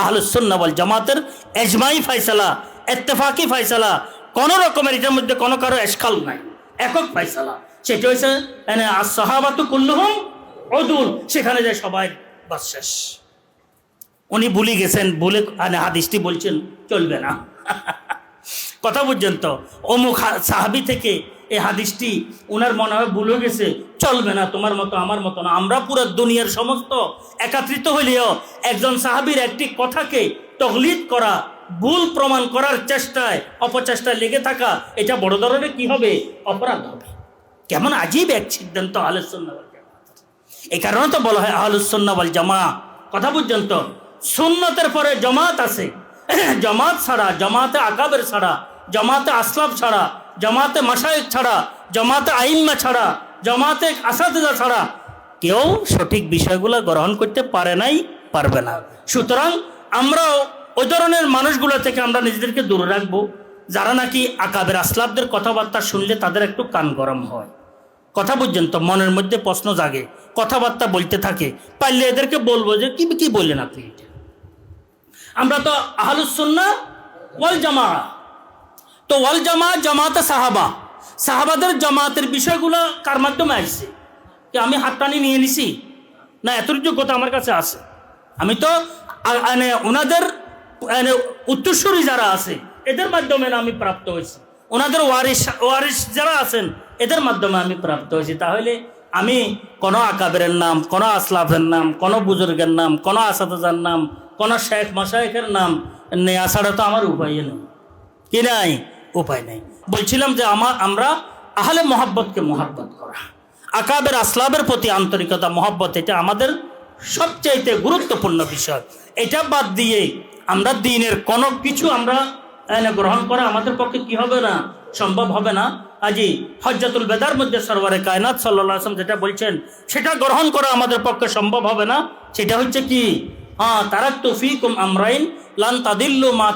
আহলুসন্নাবল জামাতের এজমাই ফাইসালা এত্তেফাকি ফাইসালা, কোনো রকমের এটার মধ্যে কোনো কারও এসকাল নাই, একক ফাইসালা। সেটা হয়েছে সাহাবাতু কুল্লুহম অদুল সেখানে যায় সবাই বাস শেষ উনি ভুলে গেছেন, ভুলে হাদিসটি বলছেন, চলবে না। কথা বুঝছেন তো অমুক সাহাবি থেকে এই হাদিসটি ওনার মনে হয় ভুলে গেছে। চলবে না, তোমার মতো, আমার মতো না। আমরা পুরো দুনিয়ার সমস্ত একাত্রিত হইলেও একজন সাহাবির একটি কথাকে তগলিদ করা, ভুল প্রমাণ করার চেষ্টায়, অপচেষ্টায় লেগে থাকা, এটা বড় ধরনের কি হবে? অপরাধ হবে। কেমন আজীব এক সিদ্ধান্ত আলোচনা এই কারণে তো বলা হয় আহলুসন্না বল জামা কথা বুঝছেন তো সুন্নতের পরে জমাত আছে। জমাত ছাড়া, জমাতে আকাবের ছাড়া জমাতে আসলাফ ছাড়া, জমাতে মাসায়েক ছাড়া, জমাতে আইম্মা ছাড়া, জমাতে আসাদা ছাড়া কেউ সঠিক বিষয়গুলো গ্রহণ করতে পারে নাই, পারবে না। সুতরাং আমরাও ওই ধরনের মানুষগুলো থেকে আমরা নিজেদেরকে দূরে রাখব, যারা নাকি আকাবের আসলাফদের কথাবার্তা শুনলে তাদের একটু কান গরম হয়। কথা পর্যন্ত মনের মধ্যে প্রশ্ন জাগে, কথাবার্তা বলতে থাকে, পারলে এদেরকে বলব যে কি কি বললেন আপনি? আমরা তো আহলুসন্না ওয়াল জামা তো ওয়াল জামা, জামাতে সাহাবা। সাহাবাদের জামাতের বিষয়গুলো কার মাধ্যমে আসছে? কি আমি হাতটানি নিয়ে নিছি? না এত যোগ্যতা আমার কাছে আছে। আমি তো মানে ওনাদের মানে উত্তরসূরি যারা আছে, এদের মাধ্যমে না আমি প্রাপ্ত হয়েছি। ওনাদের ওয়ারিস ওয়ারিস যারা আছেন, এদের মাধ্যমে আমি প্রাপ্ত হয়েছি। তাহলে আমি কোনো আকাবের নাম, কোনো আসলাফের নাম, কোনো বুজুর্গের নাম, কোনো আসাদার নাম, কোনো শেখ মশাইকের নাম নেওয়া ছাড়া তো আমার উপায় নেই। কি নাই? উপায় নেই। বলছিলাম যে আমার আমরা আহলে মোহাব্বতকে মোহাব্বত করা। আকাবের, আসলাবের প্রতি আন্তরিকতা, মোহাব্বত, এটা আমাদের সবচাইতে গুরুত্বপূর্ণ বিষয়। এটা বাদ দিয়ে আমরা দিনের কোনো কিছু আমরা গ্রহণ করা আমাদের পক্ষে কি হবে না? সম্ভব হবে না। আজি হজ্জাতুল বেদার মধ্যে সরওয়ারে কায়নাত সাল্লাহ আসলাম যেটা বলছেন, সেটা গ্রহণ করা আমাদের পক্ষে সম্ভব হবে না। সেটা হচ্ছে কি? তাদিল্লু মা